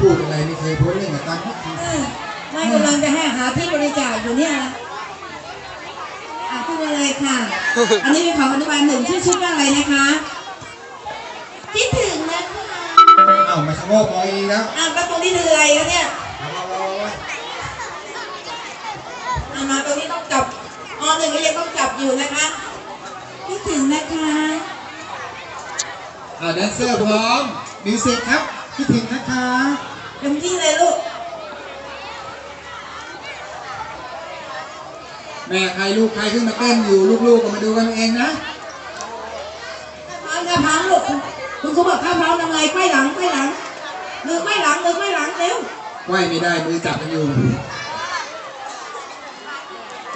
พูดอะไรไม่เคยพูดเรื่องกับตังค์เออไม่กำลังจะให้หาที่บริจาคอยู่เนี่ยนะอะพูดมาเลยค่ะ อันนี้เป็นของอนุบาลหนึ่งชื่อชุดว่าอะไรนะคะคิดถึงนะคะเอ้ามาชะโงกมองอีกแล้วอะประตูนี่คืออะไรคะเนี่ยเอาเอาเอาเอาอะมาตรงนี้ต้องจับอหนึ่งก็ยังต้องจับอยู่นะคะคิดถึงนะคะอ่าแดนเซอร์พร้อมมิวสิกครับ คิดถึงนะคะเต็มที่เลยลูก แม่ใครลูกใครขึ้นมาเต้นอยู่ลูกๆก็มาดูกันเองนะพร้อมจะพร้อมลูกคุณครูบอกข้าพร้อมทำไงไขว้หลังไขว้หลังมือไขว้หลังมือไขว้หลังเร็วไหวไม่ได้มือจับกันอยู่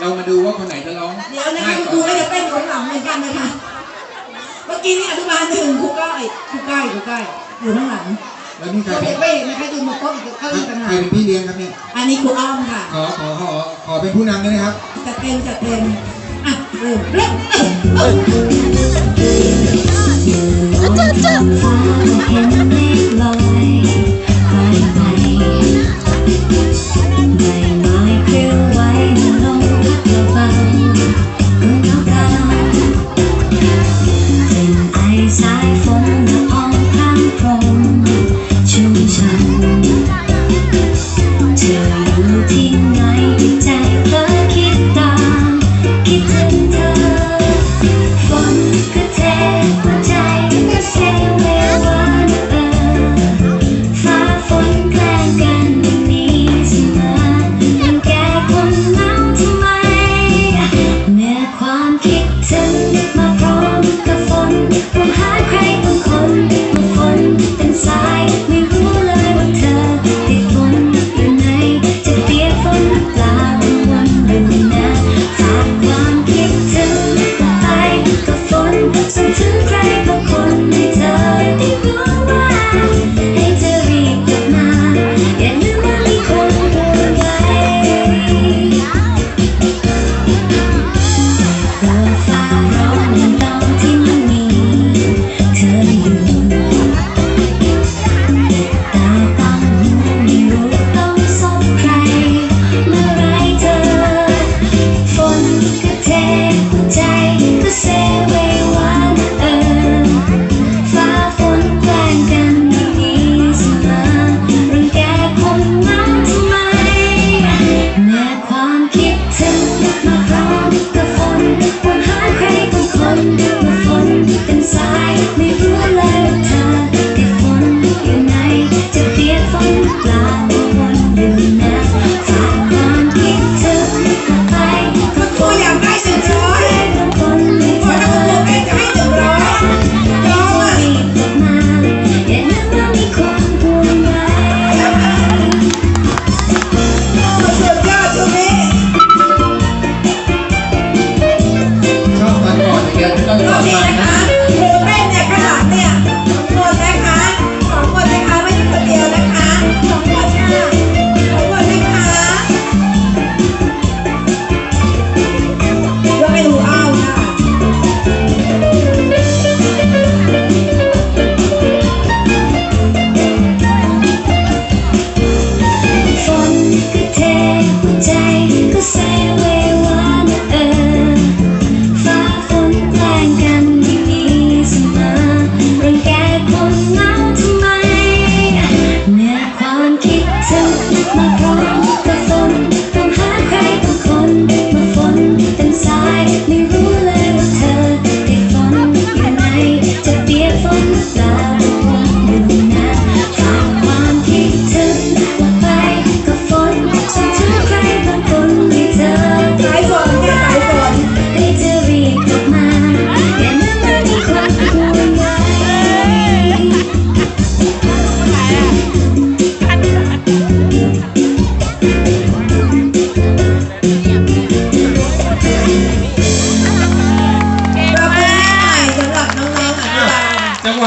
เรามาดูว่าคนไหนจะร้องเดี๋ยวนะคะง่ายคุณกครูว่าก็จะเต้นของหลังเหมือนกันนะคะเมื่อกี้นี่อนุบาลหนึ่งครูก้อยครูก้อยครูก้อยอยู่ข้างหลัง แล้วนี่ใครเด็เป็นกเป้นะคะยืนบนโต๊ะอีกเก้าอี้ต่างใคหารกเป็นพี่เลี้ยงครับเนี่ย อันนี้ครูอ้อมค่ะ ขอขอขอขอเป็นผู้นำได้ไหมครับ จัดเต็มจัดเต็มอะเริ่มเริ่มฟ้าเห็นเมฆลอย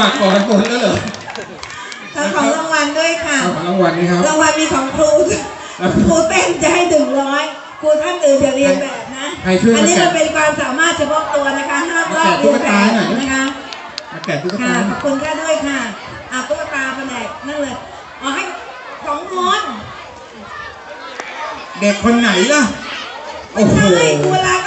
ากกอนแล้วเหรอของรางวัลด้วยค่ะรางวัลนี่ครับ รางวัลมีของครู ครูเต้นจะให้ถึงร้อยครูท่านอื่นจะเรียนแบบนะอันนี้เป็นความสามารถเฉพาะตัวนะคะห้ามลอกเรียนแบบนะคะ มาแกะตุ๊กตาขอบคุณค่ะด้วยค่ะอาตุ๊กตาแผนกนั่นเลยเอาให้ของคนเด็กคนไหนล่ะ โอ้โห ใช่รัง